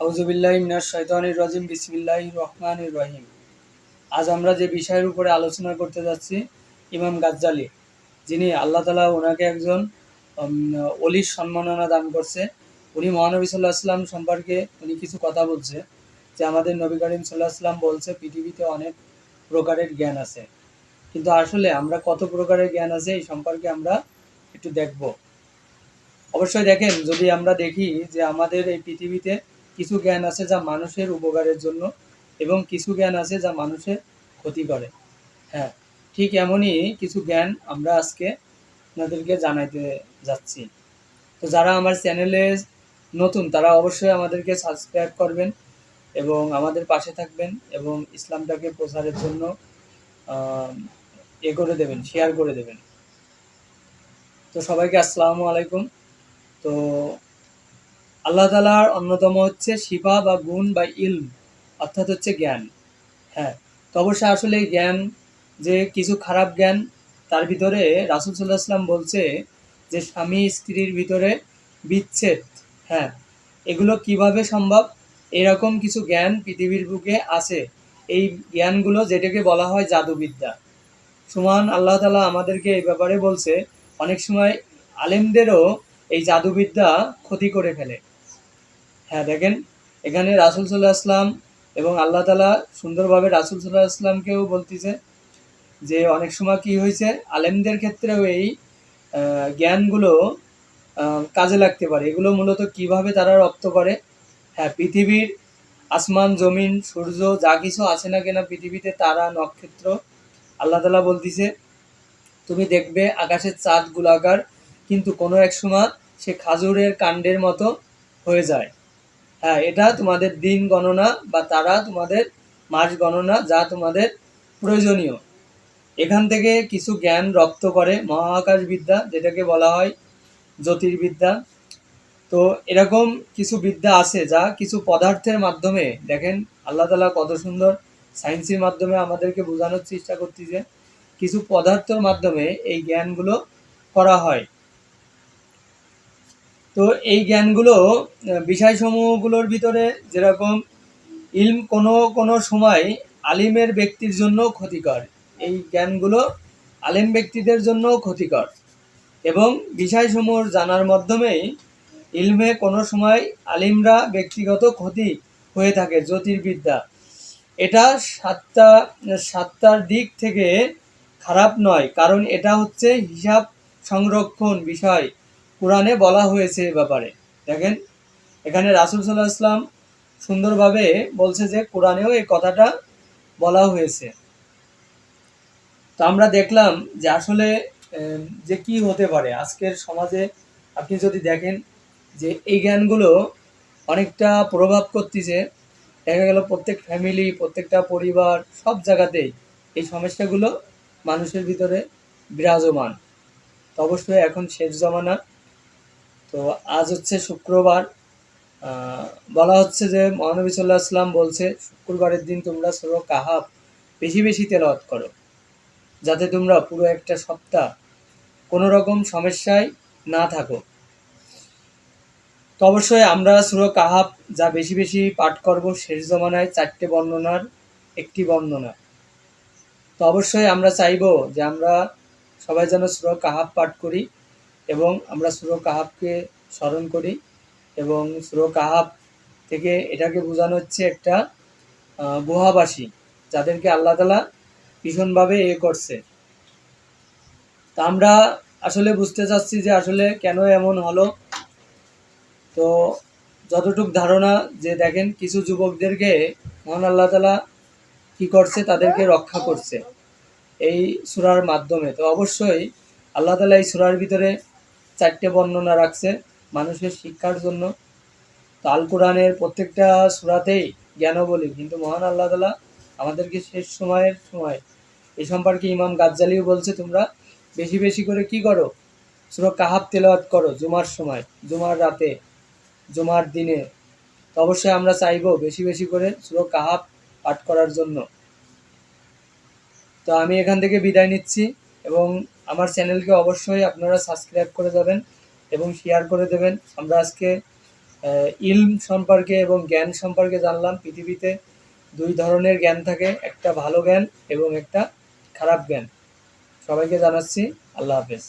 আউজুবিল্লাহ মিনাশ শৈতানির রাজিম বিসমিল্লাহ রহমানির রহিম। আজ আমরা যে বিষয়ের উপরে আলোচনা করতে যাচ্ছি, ইমাম গাজ্জালি, যিনি আল্লাহ তালা ওনাকে একজন অলির সম্মাননা দান করছে। উনি মহানবী সাল্লাহ আসলাম সম্পর্কে উনি কিছু কথা বলছে, যে আমাদের নবী করিম সাল্লাহ আসলাম বলছে, পৃথিবীতে অনেক প্রকারের জ্ঞান আছে। কিন্তু আসলে আমরা কত প্রকারের জ্ঞান আছে, এই সম্পর্কে আমরা একটু দেখব। অবশ্যই দেখেন, যদি আমরা দেখি যে আমাদের এই পৃথিবীতে কিছু জ্ঞান আছে যা মানুষের উপকারের জন্য এবং কিছু জ্ঞান আছে যা মানুষের ক্ষতি করে। হ্যাঁ ঠিক এমনই কিছু জ্ঞান আমরা আজকে আপনাদেরকে জানাইতে যাচ্ছি। তো যারা আমার চ্যানেলে নতুন, তারা অবশ্যই আমাদেরকে সাবস্ক্রাইব করবেন এবং আমাদের পাশে থাকবেন এবং ইসলামটাকে প্রচারের জন্য এ করে দেবেন শেয়ার করে দেবেন। তো সবাইকে আসসালামু আলাইকুম। তো আল্লাহ তালার অন্যতম হচ্ছে শিফা বা গুণ বা ইলম, অর্থাৎ হচ্ছে জ্ঞান। হ্যাঁ তো অবশ্যই আসলে জ্ঞান যে কিছু খারাপ জ্ঞান, তার ভিতরে রাসুল সাল্লাহ আসলাম বলছে যে স্বামী স্ত্রীর ভিতরে বিচ্ছেদ হ্যাঁ এগুলো কীভাবে সম্ভব? এরকম কিছু জ্ঞান পৃথিবীর বুকে আছে। এই জ্ঞানগুলো যেটাকে বলা হয় জাদুবিদ্যা। সুমান আল্লাহ তালা আমাদেরকে এই ব্যাপারে বলছে, অনেক সময় আলেমদেরও এই জাদুবিদ্যা ক্ষতি করে ফেলে। হ্যাঁ দেখেন, এখানে রাসুল সাল্লাহ আসলাম এবং আল্লাহ তালা সুন্দরভাবে রাসুল সাল্লাহ আসলামকেও বলতেছে যে, অনেক সময় কি হয়েছে আলেমদের ক্ষেত্রেও এই জ্ঞানগুলো কাজে লাগতে পারে। এগুলো মূলত কীভাবে তারা রপ্ত করে? হ্যাঁ পৃথিবীর আসমান, জমিন, সূর্য যা কিছু আছে না কেনা পৃথিবীতে তারা নক্ষত্র। আল্লাহ তালা বলতিছে, তুমি দেখবে আকাশের চাঁদ গোলাকার, কিন্তু কোনো এক সময় সে খাজুরের কাণ্ডের মতো হয়ে যায়। হ্যাঁ এটা তোমাদের দিন গণনা বা তারা তোমাদের মাস গণনা যা তোমাদের প্রয়োজনীয়। এখান থেকে কিছু জ্ঞান রপ্ত করে মহাকাশ বিদ্যা যেটাকে বলা হয় জ্যোতির্বিদ্যা। তো এরকম কিছু বিদ্যা আছে যা কিছু পদার্থের মাধ্যমে, দেখেন আল্লাহ তালা কত সুন্দর সায়েন্সের মাধ্যমে আমাদেরকে বোঝানোর চেষ্টা করতেছে। কিছু পদার্থের মাধ্যমে এই জ্ঞানগুলো করা হয়। তো এই জ্ঞানগুলো বিষয়সমূহগুলোর ভিতরে যেরকম ইলম কোনো কোনো সময় আলিমের ব্যক্তির জন্য ক্ষতিকর। এই জ্ঞানগুলো আলিম ব্যক্তিদের জন্য ক্ষতিকর। এবং বিষয়সমূহ জানার মাধ্যমেই ইলমে কোনো সময় আলিমরা ব্যক্তিগত ক্ষতি হয়ে থাকে, জ্যোতির্বিদ্যা। এটা সাতটা, সাতটার দিক থেকে খারাপ নয়, কারণ এটা হচ্ছে হিসাব সংরক্ষণ বিষয়। কোরআনে বলা হয়েছে এ ব্যাপারে। দেখেন, এখানে রাসুল সাল্লাহ ইসলাম সুন্দরভাবে বলছে যে কোরআনেও এই কথাটা বলা হয়েছে। তো আমরা দেখলাম যে আসলে যে কি হতে পারে, আজকের সমাজে আপনি যদি দেখেন যে এই জ্ঞানগুলো অনেকটা প্রভাব করতেছে, দেখা গেল প্রত্যেক ফ্যামিলি প্রত্যেকটা পরিবার, সব জায়গাতেই এই সমস্যাগুলো মানুষের ভিতরে বিরাজমান। তো অবশ্যই এখন শেষ জমানা তো আজ হচ্ছে শুক্রবার বলা হচ্ছে যে মহানবী সাল্লাহ আসলাম বলছে, শুক্রবারের দিন তোমরা সরো কাহাব বেশি বেশি তেলাওয়াত করো, যাতে তোমরা পুরো একটা সপ্তাহ কোনো রকম সমস্যায় না থাকো। তো অবশ্যই আমরা সুরো কাহাব যা বেশি বেশি পাঠ করব শেষ জমানায় চারটে বর্ণনার একটি বর্ণনা। তো অবশ্যই আমরা চাইব যে আমরা সবাই যেন সুরো কাহাব পাঠ করি। এবং আমরা সুরো কাহাবকে স্মরণ করি এবং সুরো কাহাব থেকে এটাকে বোঝানো হচ্ছে একটা গুহাবাসী যাদেরকে আল্লাহ তালা ভীষণভাবে এ করছে। তা আমরা আসলে বুঝতে চাচ্ছি যে আসলে কেন এমন হলো। তো যতটুক ধারণা যে দেখেন, কিছু যুবকদেরকে মহান আল্লাহ তালা কি করছে, তাদেরকে রক্ষা করছে এই সুরার মাধ্যমে। তো অবশ্যই আল্লাহ তালা এই সুরার ভিতরে চারটে বর্ণনা রাখছে মানুষের শিক্ষার জন্য। তো আল কোরআনের প্রত্যেকটা সুরাতেই জ্ঞান বলি। কিন্তু মহান আল্লাহ তালা আমাদেরকে শেষ সময়ের সময় এই সম্পর্কে ইমাম গাজ্জালিও বলছে, তোমরা বেশি বেশি করে কি করো? সুরো কাহাব তেলাওয়াত করো জুমার সময়, জুমার রাতে, জুমার দিনে। তো অবশ্যই আমরা চাইব বেশি বেশি করে সুরো কাহাব পাঠ করার জন্য। তো আমি এখান থেকে বিদায় নিচ্ছি। এবং আমার চ্যানেলকে অবশ্যই আপনারা সাবস্ক্রাইব করে যাবেন এবং শেয়ার করে দেবেন। আমরা আজকে ইল ইলম সম্পর্কে এবং জ্ঞান সম্পর্কে জানলাম। পৃথিবীতে দুই ধরনের জ্ঞান থাকে, একটা ভালো জ্ঞান এবং একটা খারাপ জ্ঞান। সবাইকে জানাচ্ছি, আল্লাহ হাফেজ।